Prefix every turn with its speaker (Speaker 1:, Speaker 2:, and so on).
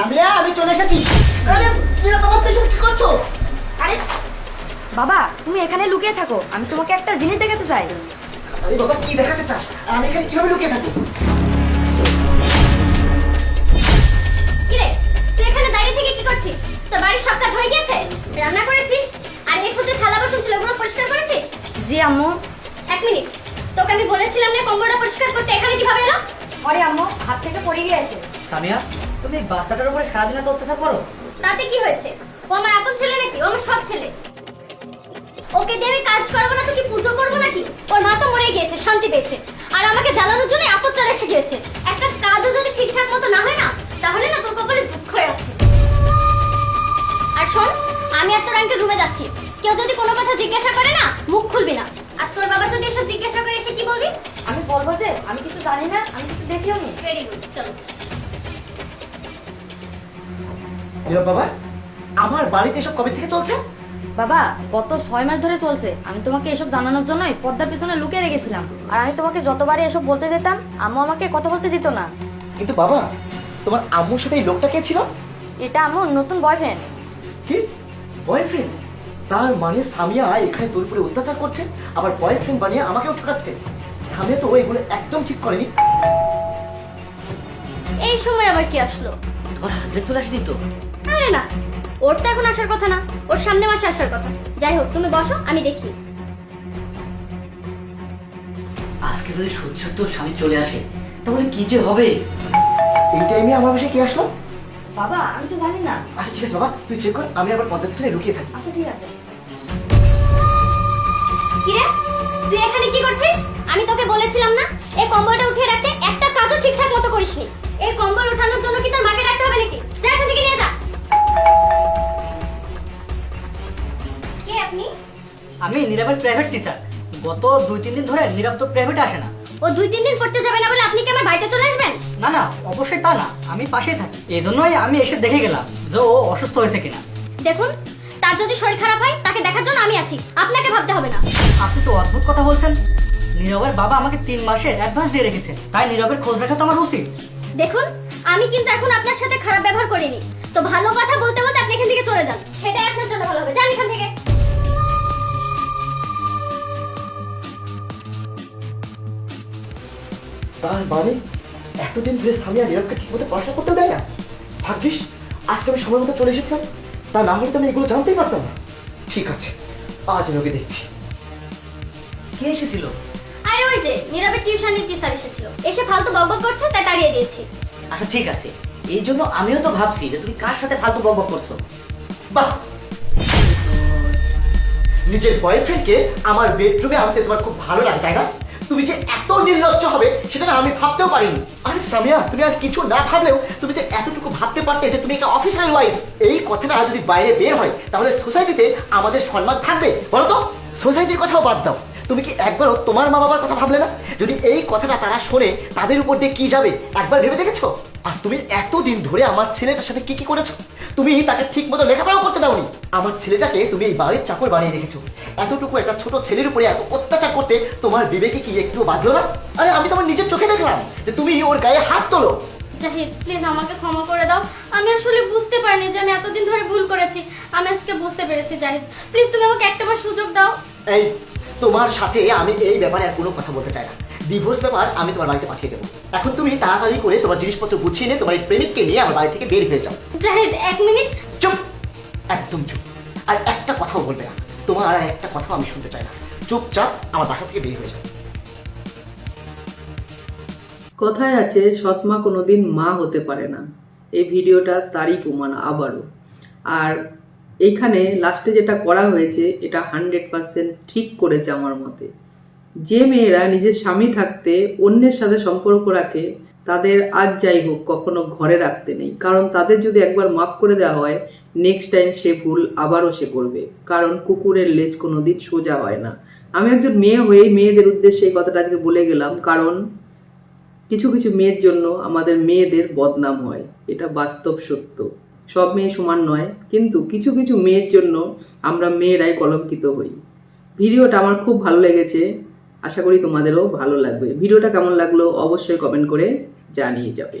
Speaker 1: সামিয়া আমি চলে এসেছি। আরে কি বাবা পেছনে কি করছ? আরে
Speaker 2: বাবা তুমি এখানে লুকিয়ে থাকো। আমি তোমাকে একটা জিনিস দেখাতে চাই।
Speaker 1: আরে বাবা কি দেখাতে চাস? আমি এখানে কীভাবে লুকিয়ে থাকব?
Speaker 3: কিরে তুই এখানে দাঁড়িয়ে থেকে কি করছিস? তোর বাড়ির সব কাজ হয়ে গিয়েছে? রান্না করেছিস? আর এই ফুতে থালা বাসন ছিল ওগুলো পরিষ্কার করেছিস?
Speaker 2: জি আম্মু।
Speaker 3: এক মিনিট। তোকে আমি বলেছিলাম না কম্বলটা পরিষ্কার করতে। এখানে কীভাবে এলো?
Speaker 2: পরে আম্মু হাত থেকে পড়ে গিয়েছে।
Speaker 4: সামিয়া তুমি বাচ্চাটার উপরে সারাদিন এত অত্যাচার করো?
Speaker 3: তাতে কি হয়েছে? ও আমার আপন ছেলে নাকি? ও আমার সব ছেলে। ওকে দিয়ে আমি কাজ করব না তো কি পুজো করব নাকি? ওর মা তো মরে গিয়েছে শান্তি পেয়েছে। আর আমাকে জ্বালানোর জন্য আপদটা রেখে গিয়েছে একটা কাজও যদি ঠিকঠাক মতো না হয় না তাহলে না তোর কপালে দুঃখ হয়ে আছে। আর শোন আমি আর তোর আঙ্কেল রুমে যাচ্ছি। কেউ যদি কোনো কথা জিজ্ঞাসা করে না মুখ খুলবি না। আর তোর বাবা যদি এসে জিজ্ঞাসা করে এসে কি বলবি?
Speaker 2: আমি বলব যে আমি কিছু জানি না আমি কিছু দেখিও নি।
Speaker 3: ভেরি গুড চলো।
Speaker 1: বাবা আমার বাড়িতে এসব কবে থেকে চলছে?
Speaker 2: বাবা গত ছয় মাস ধরে চলছে। আমি তোমাকে এসব জানানোর জন্যই পদ্মার পিছনে লুকিয়ে রেখেছিলাম। আর আমি তোমাকে যতবারই এসব বলতে যেতাম আম্মু আমাকে কথা বলতে দিত না।
Speaker 1: কিন্তু বাবা তোমার আম্মুর সাথে এই লোকটা কে ছিল?
Speaker 2: এটা আমার নতুন বয়ফ্রেন্ড
Speaker 1: কি? বয়ফ্রেন্ড তার মানে সামিয়া এখানে তোর উপরে অত্যাচার করছে আবার বয়ফ্রেন্ড বানিয়ে আমাকেও ঠকাচ্ছে। সামিয়া তো এগুলো একদম ঠিক করেনি।
Speaker 3: এই সময় আবার কি আসলো?
Speaker 4: তোমার হাজবেন্ড চলে আসেনি তো?
Speaker 3: আরে না ওর তো এখন আসার কথা না ওর সামনে মাসে আসার কথা। যাই হোক তুমি বসো আমি দেখি।
Speaker 4: আজকে যদি সত্যি সত্যি স্বামী চলে আসে তাহলে কি যে হবে?
Speaker 1: এই টাইমে আমার বাসায় কে আসলো?
Speaker 2: বাবা আমি তো জানি না।
Speaker 1: আচ্ছা ঠিক আছে বাবা তুই চেক কর আমি আবার পদ্মার পিছনে লুকিয়ে থাকি।
Speaker 2: আচ্ছা ঠিক আছে।
Speaker 3: কিরে তুই এখানে কি করছিস? আমি তোকে বলেছিলাম না এই কম্বলটা উঠিয়ে রাখতে একটা কাজও ঠিকঠাক মতো করিসনি। এই কম্বল উঠানোর জন্য কি তোর মাকে ডাকতে হবে নাকি? যা এখান থেকে নিয়ে যা। কে আপনি?
Speaker 4: আমি নীরবের প্রাইভেট টিচার গত দুই তিন দিন ধরে নীরব তো প্রাইভেটে আসে না।
Speaker 3: ও দুই তিন দিন পড়তে যাবে না বলে আপনি কি আমার বাড়িতে চলে
Speaker 4: না না অবশ্যই তা না আমি পাশেই থাকি। এই জন্যই আমি এসে দেখে গেলাম যে ও অসুস্থ হয়েছে কিনা।
Speaker 3: দেখুন তার যদি শরীর খারাপ হয় তাকে দেখার জন্য আমি আছি। আপনাকে ভাবতে হবে না।
Speaker 4: আপনি তো অদ্ভুত কথা বলছেন। নীরবের বাবা আমাকে তিন মাসের অ্যাডভান্স দিয়ে রেখেছে তাই নীরবের খোঁজ রাখা তো আমার উচিত।
Speaker 3: দেখুন আমি কিন্তু এখন আপনার সাথে খারাপ ব্যবহার করিনি। তো ভালো কথা বলতে বলতে আপনি এখান থেকে চলে যান। সেটাই আপনার জন্য ভালো হবে। যান এখান থেকে।
Speaker 1: তার মানে? এতদিন ধরে সামিয়া নীরবকে ঠিক মতো পড়াশোনা করতে দেয় না। ভাগ্যিস আজকে আমি সময় মতো চলে এসেছিলাম তা না হলে তো আমি এগুলো জানতেই পারতাম না। ঠিক আছে আজ আমি ওকে দেখছি।
Speaker 4: কে এসেছিল?
Speaker 3: আরে ওই যে নীরবের টিউশনের টিচার এসেছিল। এসে ফালতু বকবক করছে তাই তাড়িয়ে দিয়েছি।
Speaker 4: আচ্ছা ঠিক আছে। এই জন্য আমিও তো ভাবছি যে তুমি কার সাথে ফালতু বকবক করছ?
Speaker 1: বাহ! নিজের বয়ফ্রেন্ডকে আমার বেডরুমে আনতে তোমার খুব ভালো লাগে তাই না? তুমি যে এত নির্লজ্জ হবে, সেটা আমি ভাবতেও পারিনি। আরে সামিয়া, তুমি আর কিছু না ভাবলেও তুমি যে এতটুকু ভাবতে পারতে যে তুমি একটা অফিসারের ওয়াইফ এই কথাটা যদি বাইরে বের হয়, তাহলে সোসাইটিতে আমাদের সম্মান থাকবে, বলো তো? সোসাইটির কথাও বাদ দাও। তুমি কি একবারও তোমার মা বাবার কথা ভাবলে না? যদি এই কথাটা তারা শোনে, তাদের উপর দিয়ে কি যাবে? একবার ভেবে দেখেছ? আর তুমি এতদিন ধরে আমার ছেলেটার সাথে কি কি করেছ? তুমি তাকে ঠিক মতো লেখাপড়াও করতে দাওনি। আমার ছেলেটাকে তুমি এই বাড়ির চাকর বানিয়ে রেখেছো। এতটুকু একটা ছোট ছেলের উপরে এত অত্যাচার করতে তোমার বিবেকে কি একটু বাঁধলো না? আরে আমি তোমার নিজের চোখে দেখলাম যে তুমি ওর গায়ে হাত তোলো।
Speaker 3: জাহিদ প্লিজ আমাকে ক্ষমা করে দাও। আমি আসলে বুঝতে পারিনি যে আমি এতদিন ধরে ভুল করেছি। আমি আজকে বুঝতে পেরেছি জাহিদ প্লিজ তুমি আমাকে একটাবার সুযোগ দাও।
Speaker 1: এই তোমার সাথে আমি এই ব্যাপারে আর কোনো কথা বলতে চাই না। ডিভোর্স ব্যাপার আমি তোমার বাড়িতে পাঠিয়ে দেবো। এখন তুমি তাড়াতাড়ি করে তোমার জিনিসপত্র গুছিয়ে নিয়ে তোমার এই প্রেমিককে নিয়ে আমার বাড়ি থেকে বের হয়ে যাও।
Speaker 3: জাহিদ এক মিনিট।
Speaker 1: চুপ! একদম চুপ। আর একটা কথাও বলবে না। তোমার আর একটা কথাও আমি শুনতে চাই না। চুপচাপ আমার বাসা থেকে বের হয়ে যাও।
Speaker 5: কথায় আছে, সৎমা কোনোদিন মা হতে পারে না। এই ভিডিওটা তারই প্রমাণ আবারও। আর এইখানে লাস্টে যেটা করা হয়েছে, এটা হান্ড্রেড পার্সেন্ট ঠিক করেছে আমার মতে। যে মেয়েরা নিজের স্বামী থাকতে অন্যের সাথে সম্পর্ক রাখে তাদের আজ যাই হোক কখনো ঘরে রাখতে নেই। কারণ তাদের যদি একবার মাফ করে দেওয়া হয় নেক্সট টাইম সে ভুল আবারও সে করবে। কারণ কুকুরের লেজ কোনো দিন সোজা হয় না। আমি একজন মেয়ে হয়ে মেয়েদের উদ্দেশ্যে এই কথাটা আজকে বলে গেলাম। কারণ কিছু কিছু মেয়ের জন্য আমাদের মেয়েদের বদনাম হয়। এটা বাস্তব সত্য। সব মেয়ে সমান নয়। কিন্তু কিছু কিছু মেয়ের জন্য আমরা মেয়েরাই কলঙ্কিত হই। ভিডিওটা আমার খুব ভালো লেগেছে। আশা করি তোমাদেরও ভালো লাগবে। ভিডিওটা কেমন লাগল অবশ্যই কমেন্ট করে জানিয়ে যাবে।